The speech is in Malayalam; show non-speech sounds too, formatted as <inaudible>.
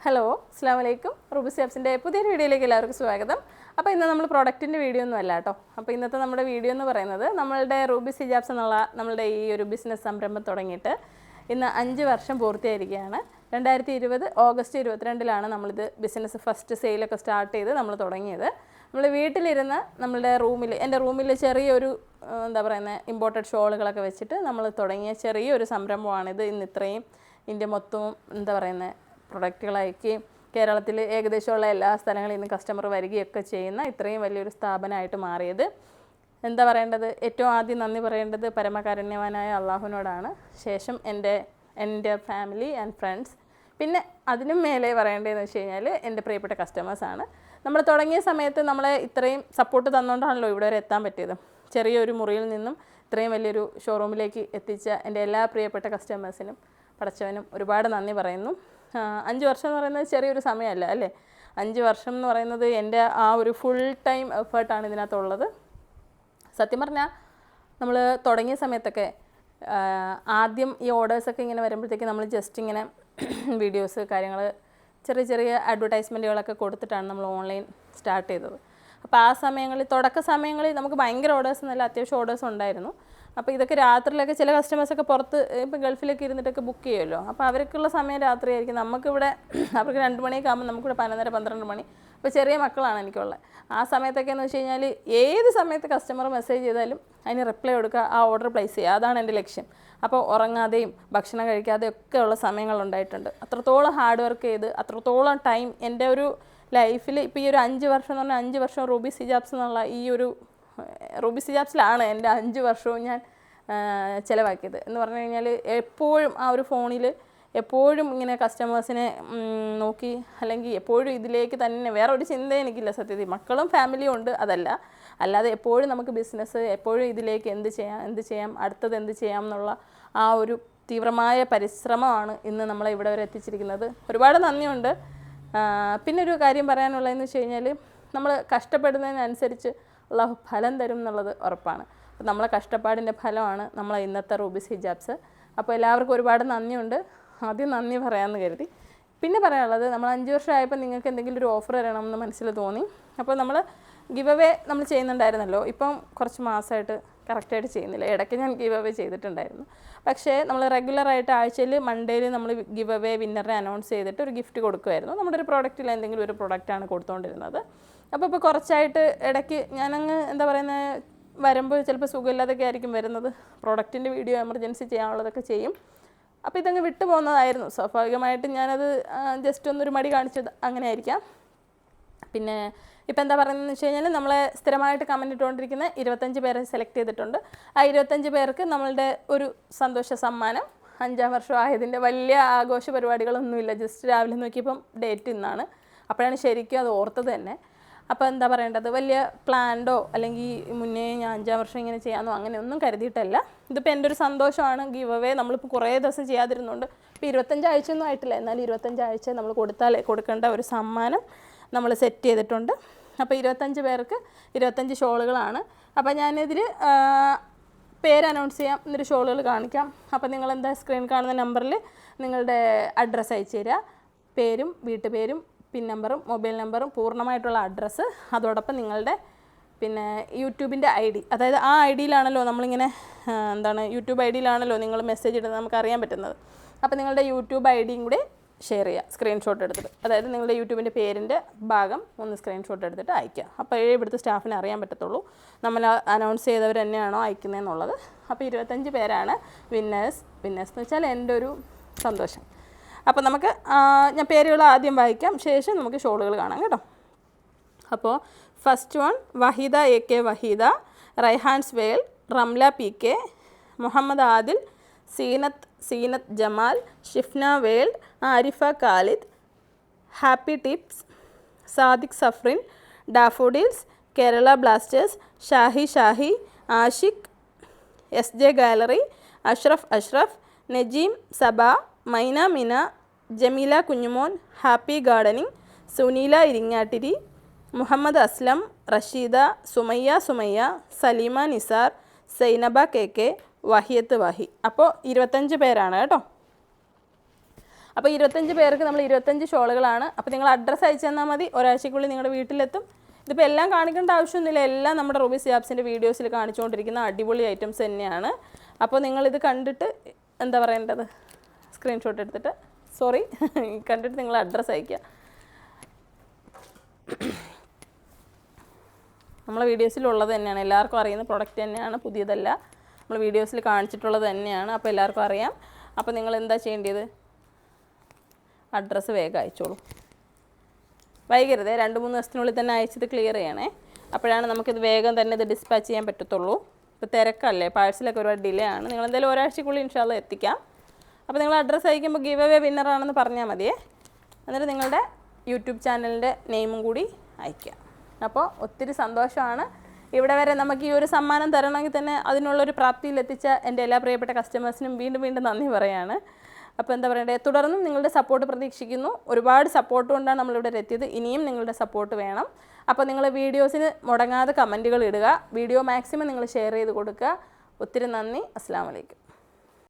ഹലോ അസ്സാം വലൈക്കും റുബിസ് ആപ്സിന്റെ പുതിയൊരു വീഡിയോയിലേക്ക് എല്ലാവർക്കും സ്വാഗതം. അപ്പോൾ ഇന്ന് നമ്മൾ പ്രോഡക്റ്റിന്റെ വീഡിയോ ഒന്നും അല്ല കേട്ടോ അപ്പോൾ ഇന്നത്തെ നമ്മുടെ വീഡിയോ എന്ന് പറയുന്നത് നമ്മളുടെ റൂബിസ് ഹിജാബ്സ് എന്നുള്ള നമ്മളുടെ ഈ ഒരു ബിസിനസ് സംരംഭം തുടങ്ങിയിട്ട് ഇന്ന് അഞ്ച് വർഷം പൂർത്തിയായിരിക്കുകയാണ്. രണ്ടായിരത്തി ഇരുപത് ഓഗസ്റ്റ് ഇരുപത്തിരണ്ടിലാണ് നമ്മളിത് ബിസിനസ് ഫസ്റ്റ് സെയിലൊക്കെ സ്റ്റാർട്ട് ചെയ്ത് നമ്മൾ തുടങ്ങിയത്. നമ്മൾ വീട്ടിലിരുന്ന് നമ്മളുടെ റൂമിൽ എന്റെ റൂമിൽ ചെറിയൊരു എന്താ പറയുന്നത് ഇമ്പോർട്ടഡ് ഷോളുകളൊക്കെ വെച്ചിട്ട് നമ്മൾ തുടങ്ങിയ ചെറിയൊരു സംരംഭമാണിത്. ഇന്ന് ഇത്രയും ഇന്ത്യ മൊത്തവും എന്താ പറയുന്നത് പ്രൊഡക്റ്റുകൾ അയക്കുകയും കേരളത്തിൽ ഏകദേശമുള്ള എല്ലാ സ്ഥലങ്ങളിൽ നിന്ന് കസ്റ്റമർ വരികയൊക്കെ ചെയ്യുന്ന ഇത്രയും വലിയൊരു സ്ഥാപനമായിട്ട് മാറിയത്. എന്താ പറയേണ്ടത്? ഏറ്റവും ആദ്യം നന്ദി പറയേണ്ടത് പരമകാരുണ്യവാനായ അള്ളാഹുവിനോടാണ്. ശേഷം എന്റെ എന്റെ ഫാമിലി ആൻഡ് ഫ്രണ്ട്സ് പിന്നെ അതിനും മേലെ പറയേണ്ടതെന്ന് വെച്ച് കഴിഞ്ഞാൽ എന്റെ പ്രിയപ്പെട്ട കസ്റ്റമേഴ്സാണ് നമ്മൾ തുടങ്ങിയ സമയത്ത് നമ്മളെ ഇത്രയും സപ്പോർട്ട് തന്നുകൊണ്ടാണല്ലോ ഇവിടെ വരെ എത്താൻ പറ്റിയത്. ചെറിയൊരു മുറിയിൽ നിന്നും ഇത്രയും വലിയൊരു ഷോറൂമിലേക്ക് എത്തിച്ച എന്റെ എല്ലാ പ്രിയപ്പെട്ട കസ്റ്റമേഴ്സിനും പടച്ചവനും ഒരുപാട് നന്ദി പറയുന്നു. അഞ്ച് വർഷം എന്ന് പറയുന്നത് ചെറിയൊരു സമയമല്ല അല്ലേ? അഞ്ച് വർഷം എന്ന് പറയുന്നത് എന്റെ ആ ഒരു ഫുൾ ടൈം എഫേർട്ടാണ് ഇതിനകത്തുള്ളത്. സത്യം പറഞ്ഞാൽ നമ്മൾ തുടങ്ങിയ സമയത്തൊക്കെ ആദ്യം ഈ ഓർഡേഴ്സൊക്കെ ഇങ്ങനെ വരുമ്പോഴത്തേക്ക് നമ്മൾ ജസ്റ്റ് ഇങ്ങനെ <clears throat> വീഡിയോസ് കാര്യങ്ങൾ ചെറിയ ചെറിയ അഡ്വർടൈസ്മെന്റുകളൊക്കെ കൊടുത്തിട്ടാണ് നമ്മൾ ഓൺലൈൻ സ്റ്റാർട്ട് ചെയ്തത്. അപ്പോൾ ആ സമയങ്ങളിൽ തുടക്ക സമയങ്ങളിൽ നമുക്ക് ഭയങ്കര ഓർഡേഴ്സ് എന്നല്ല അത്യാവശ്യം ഓർഡേഴ്സ് ഉണ്ടായിരുന്നു. അപ്പോൾ ഇതൊക്കെ രാത്രിയിലൊക്കെ ചില കസ്റ്റമേഴ്സൊക്കെ പുറത്ത് ഇപ്പം ഗൾഫിലൊക്കെ ഇരുന്നിട്ടൊക്കെ ബുക്ക് ചെയ്യുമല്ലോ അപ്പോൾ അവർക്കുള്ള സമയം രാത്രിയായിരിക്കും. നമുക്കിവിടെ <clears throat> അവർക്ക് രണ്ട് മണിയൊക്കെ ആകുമ്പോൾ നമുക്കിവിടെ പതിനൊന്നര പന്ത്രണ്ട് മണി. അപ്പോൾ ചെറിയ മക്കളാണ് എനിക്കുള്ളത്. ആ സമയത്തൊക്കെ എന്ന് വെച്ച് കഴിഞ്ഞാൽ ഏത് സമയത്ത് കസ്റ്റമർ മെസ്സേജ് ചെയ്താലും അതിന് റിപ്ലൈ കൊടുക്കുക ആ ഓർഡർ പ്ലേസ് ചെയ്യുക. അതാണ് എന്റെ ലക്ഷ്യം. അപ്പോൾ ഉറങ്ങാതെയും ഭക്ഷണം കഴിക്കാതെയും ഒക്കെ ഉള്ള സമയങ്ങളുണ്ടായിട്ടുണ്ട് അത്രത്തോളം ഹാർഡ് വർക്ക് ചെയ്ത് അത്രത്തോളം ടൈം എന്റെ ഒരു ലൈഫിൽ ഇപ്പോൾ ഈ ഒരു അഞ്ച് വർഷം എന്ന് പറഞ്ഞാൽ അഞ്ച് വർഷം റൂബി സിജാബ്സ് എന്നുള്ള ഈ ഒരു റൂബി സിജാബ്സിലാണ് എന്റെ അഞ്ച് വർഷവും ഞാൻ ചിലവാക്കിയത്. എന്ന് പറഞ്ഞു കഴിഞ്ഞാൽ എപ്പോഴും ആ ഒരു ഫോണിൽ എപ്പോഴും ഇങ്ങനെ കസ്റ്റമേഴ്സിനെ നോക്കി അല്ലെങ്കിൽ എപ്പോഴും ഇതിലേക്ക് തന്നെ വേറെ ഒരു ചിന്ത എനിക്കില്ല സത്യത്തിൽ. മക്കളും ഫാമിലിയും ഉണ്ട് അതല്ല. അല്ലാതെ എപ്പോഴും നമുക്ക് ബിസിനസ് എപ്പോഴും ഇതിലേക്ക് എന്ത് ചെയ്യാം എന്ത് ചെയ്യാം അടുത്തത് എന്ത് ചെയ്യാം എന്നുള്ള ആ ഒരു തീവ്രമായ പരിശ്രമമാണ് ഇന്ന് നമ്മളെ ഇവിടെ വരെ എത്തിച്ചിരിക്കുന്നത്. ഒരുപാട് നന്ദിയുണ്ട്. പിന്നെ ഒരു കാര്യം പറയാനുള്ളതെന്ന് വെച്ച് കഴിഞ്ഞാൽ നമ്മൾ കഷ്ടപ്പെടുന്നതിനനുസരിച്ച് അള്ളാഹു ഫലം തരും എന്നുള്ളത് ഉറപ്പാണ്. അപ്പോൾ നമ്മളെ കഷ്ടപ്പാടിന്റെ ഫലമാണ് നമ്മളെ ഇന്നത്തെ റൂബിസ് ഹിജാബ്സ്. അപ്പോൾ എല്ലാവർക്കും ഒരുപാട് നന്ദിയുണ്ട്. ആദ്യം നന്ദി പറയാമെന്ന് കരുതി. പിന്നെ പറയാനുള്ളത് നമ്മൾ അഞ്ച് വർഷമായപ്പോൾ നിങ്ങൾക്ക് എന്തെങ്കിലും ഒരു ഓഫർ തരണമെന്ന് മനസ്സിൽ തോന്നി. അപ്പോൾ നമ്മൾ ഗിവ് അവേ നമ്മൾ ചെയ്യുന്നുണ്ടായിരുന്നല്ലോ. ഇപ്പം കുറച്ച് മാസമായിട്ട് കറക്റ്റായിട്ട് ചെയ്യുന്നില്ല. ഇടയ്ക്ക് ഞാൻ ഗിവ് അവേ ചെയ്തിട്ടുണ്ടായിരുന്നു. പക്ഷേ നമ്മൾ റെഗുലറായിട്ട് ആഴ്ചയിൽ മൺഡേയിൽ നമ്മൾ ഗിവ് അവേ വിന്നറിനെ അനൗൺസ് ചെയ്തിട്ട് ഒരു ഗിഫ്റ്റ് കൊടുക്കുമായിരുന്നു. നമ്മുടെ ഒരു പ്രോഡക്റ്റിൽ എന്തെങ്കിലും ഒരു പ്രോഡക്റ്റാണ് കൊടുത്തുകൊണ്ടിരുന്നത് അപ്പോൾ ഇപ്പോൾ കുറച്ചായിട്ട് ഇടയ്ക്ക് ഞാനങ്ങ് എന്താ പറയുന്നത് വരുമ്പോൾ ചിലപ്പോൾ സുഖമില്ലാതൊക്കെ ആയിരിക്കും വരുന്നത്. പ്രോഡക്റ്റിന്റെ വീഡിയോ എമർജൻസി ചെയ്യാനുള്ളതൊക്കെ ചെയ്യും. അപ്പോൾ ഇതങ്ങ് വിട്ടു പോകുന്നതായിരുന്നു. സ്വാഭാവികമായിട്ടും ഞാനത് ജസ്റ്റ് ഒന്നൊരു മടി കാണിച്ചത് അങ്ങനെ ആയിരിക്കാം പിന്നെ ഇപ്പം എന്താ പറയുന്നതെന്ന് വെച്ച് കഴിഞ്ഞാൽ നമ്മളെ സ്ഥിരമായിട്ട് കമന്റ് ഇട്ടുകൊണ്ടിരിക്കുന്ന ഇരുപത്തഞ്ച് പേരെ സെലക്ട് ചെയ്തിട്ടുണ്ട്. ആ ഇരുപത്തഞ്ച് പേർക്ക് നമ്മളുടെ ഒരു സന്തോഷ സമ്മാനം. അഞ്ചാം വർഷം ആയതിന്റെ വലിയ ആഘോഷ പരിപാടികളൊന്നുമില്ല. ജസ്റ്റ് രാവിലെ നോക്കിയപ്പം ഡേറ്റ് ഇന്നാണ്. അപ്പോഴാണ് ശരിക്കും അത് ഓർത്തത് തന്നെ. അപ്പോൾ എന്താ പറയേണ്ടത്? വലിയ പ്ലാൻഡോ അല്ലെങ്കിൽ മുന്നേ ഞാൻ അഞ്ചാം വർഷം ഇങ്ങനെ ചെയ്യാമെന്നോ അങ്ങനെ ഒന്നും കരുതിയിട്ടല്ല. ഇതിപ്പോൾ എന്റെ ഒരു സന്തോഷമാണ്. ഗീവ് അവേ നമ്മളിപ്പോൾ കുറേ ദിവസം ചെയ്യാതിരുന്നുണ്ട് ഇപ്പോൾ ഇരുപത്തഞ്ചാഴ്ചയൊന്നും ആയിട്ടില്ല. എന്നാൽ ഇരുപത്തഞ്ചാഴ്ച നമ്മൾ കൊടുത്താൽ കൊടുക്കേണ്ട ഒരു സമ്മാനം നമ്മൾ സെറ്റ് ചെയ്തിട്ടുണ്ട്. അപ്പോൾ ഇരുപത്തഞ്ച് പേർക്ക് ഇരുപത്തഞ്ച് ഷോളുകളാണ്. അപ്പോൾ ഞാനിതിൽ പേര് അനൗൺസ് ചെയ്യാം. എന്നിട്ട് ഷോളുകൾ കാണിക്കാം. അപ്പോൾ നിങ്ങൾ എന്താ സ്ക്രീൻ കാണുന്ന നമ്പറിൽ നിങ്ങളുടെ അഡ്രസ്സ് അയച്ചു തരിക പേരും വീട്ടുപേരും പിൻ നമ്പറും മൊബൈൽ നമ്പറും പൂർണമായിട്ടുള്ള അഡ്രസ്സ്. അതോടൊപ്പം നിങ്ങളുടെ പിന്നെ യൂട്യൂബിന്റെ ഐ ഡി. അതായത് ആ ഐ ഡിയിലാണല്ലോ നമ്മളിങ്ങനെ എന്താണ് യൂട്യൂബ് ഐ ഡിയിലാണല്ലോ നിങ്ങൾ മെസ്സേജ് ഇടുന്നത് നമുക്ക് അറിയാൻ പറ്റുന്നത്. അപ്പോൾ നിങ്ങളുടെ യൂട്യൂബ് ഐ ഡിയും കൂടി ഷെയർ ചെയ്യുക സ്ക്രീൻഷോട്ട് എടുത്തിട്ട്. അതായത് നിങ്ങളുടെ യൂട്യൂബിന്റെ പേരിന്റെ ഭാഗം ഒന്ന് സ്ക്രീൻഷോട്ട് എടുത്തിട്ട് അയക്കുക അപ്പോൾ ഇവിടുത്തെ സ്റ്റാഫിനെ അറിയാൻ പറ്റത്തുള്ളൂ. നമ്മൾ അനൗൺസ് ചെയ്തവർ തന്നെയാണോ അയക്കുന്നതെന്നുള്ളത് അപ്പോൾ ഇരുപത്തഞ്ച് പേരാണ് വിന്നേഴ്സ് വിന്നേഴ്സ് എന്ന് വെച്ചാൽ എന്റെ ഒരു സന്തോഷം. അപ്പോൾ നമുക്ക് ഞാൻ പേരുകൾ ആദ്യം വായിക്കാം ശേഷം നമുക്ക് ഷോളുകൾ കാണാം കേട്ടോ. അപ്പോൾ first one Waheeda A K Waheeda Raihans Vel Ramla P K Muhammad Adil Seenath Seenath Jamal Shifna Vel Arifa Khalid happy tips Sadiq Safrin daffodils Kerala Blasters Shahi Shahi Ashiq S J gallery Ashraf Ashraf Najeem Saba Maina Mina Jameela Kunjumon happy gardening Suneela Iringattiri Muhammad Aslam Rasheeda Sumayya Sumayya Saleema Nisar Zainaba K K Wahiyath Wahi. അപ്പോൾ ഇരുപത്തഞ്ച് പേരാണ് കേട്ടോ. അപ്പോൾ ഇരുപത്തഞ്ച് പേർക്ക് നമ്മൾ ഇരുപത്തഞ്ച് ഷോളുകളാണ്. അപ്പോൾ നിങ്ങൾ അഡ്രസ്സ് അയച്ചു തന്നാൽ മതി. ഒരാഴ്ചക്കുള്ളിൽ നിങ്ങളുടെ വീട്ടിലെത്തും. ഇതിപ്പോൾ എല്ലാം കാണിക്കേണ്ട ആവശ്യമൊന്നുമില്ല. എല്ലാം നമ്മുടെ റൂബി സിയാബ്സിന്റെ വീഡിയോസിൽ കാണിച്ചുകൊണ്ടിരിക്കുന്ന അടിപൊളി ഐറ്റംസ് തന്നെയാണ്. അപ്പോൾ നിങ്ങളിത് കണ്ടിട്ട് എന്താ പറയേണ്ടത്? സ്ക്രീൻഷോട്ട് എടുത്തിട്ട് സോറി കണ്ടിട്ട് നിങ്ങൾ അഡ്രസ്സ് അയയ്ക്കുക. നമ്മളെ വീഡിയോസിലുള്ളത് തന്നെയാണ്. എല്ലാവർക്കും അറിയുന്ന പ്രൊഡക്റ്റ് തന്നെയാണ് പുതിയതല്ല. നമ്മൾ വീഡിയോസിൽ കാണിച്ചിട്ടുള്ളത് തന്നെയാണ്. അപ്പോൾ എല്ലാവർക്കും അറിയാം. അപ്പോൾ നിങ്ങൾ എന്താ ചെയ്യേണ്ടത്? അഡ്രസ്സ് വേഗം അയച്ചോളൂ. വൈകരുത് രണ്ട് മൂന്ന് ദിവസത്തിനുള്ളിൽ തന്നെ അയച്ചത് ക്ലിയർ ചെയ്യണേ. അപ്പോഴാണ് നമുക്കിത് വേഗം തന്നെ ഇത് ഡിസ്പാച്ച് ചെയ്യാൻ പറ്റത്തുള്ളൂ. ഇപ്പോൾ തിരക്കല്ലേ? പാഴ്സലൊക്കെ ഒരുപാട് ഡിലേ ആണ്. നിങ്ങൾ എന്തായാലും ഒരാഴ്ചക്കുള്ളിൽ ഇൻഷാല്ല എത്തിക്കാം. അപ്പോൾ നിങ്ങൾ അഡ്രസ്സ് അയക്കുമ്പോൾ ഗീവ് അവേ വിന്നറാണെന്ന് പറഞ്ഞാൽ മതിയേ. എന്നിട്ട് നിങ്ങളുടെ യൂട്യൂബ് ചാനലിന്റെ നെയിമും കൂടി അയക്കുക അപ്പോൾ ഒത്തിരി സന്തോഷമാണ്. ഇവിടെ വരെ നമുക്ക് ഈ ഒരു സമ്മാനം തരണമെങ്കിൽ തന്നെ അതിനുള്ളൊരു പ്രാപ്തിയിൽ എത്തിച്ച എന്റെ എല്ലാ പ്രിയപ്പെട്ട കസ്റ്റമേഴ്സിനും വീണ്ടും വീണ്ടും നന്ദി പറയാണ്. അപ്പോൾ എന്താ പറയണ്ടേ? തുടർന്നും നിങ്ങളുടെ സപ്പോർട്ട് പ്രതീക്ഷിക്കുന്നു. ഒരുപാട് സപ്പോർട്ട് കൊണ്ടാണ് നമ്മളിവിടെ എത്തിയത്. ഇനിയും നിങ്ങളുടെ സപ്പോർട്ട് വേണം. അപ്പോൾ നിങ്ങൾ വീഡിയോസിന് മുടങ്ങാതെ കമന്റുകൾ ഇടുക. വീഡിയോ മാക്സിമം നിങ്ങൾ ഷെയർ ചെയ്ത് കൊടുക്കുക. ഒത്തിരി നന്ദി. അസ്സാം വലൈക്കും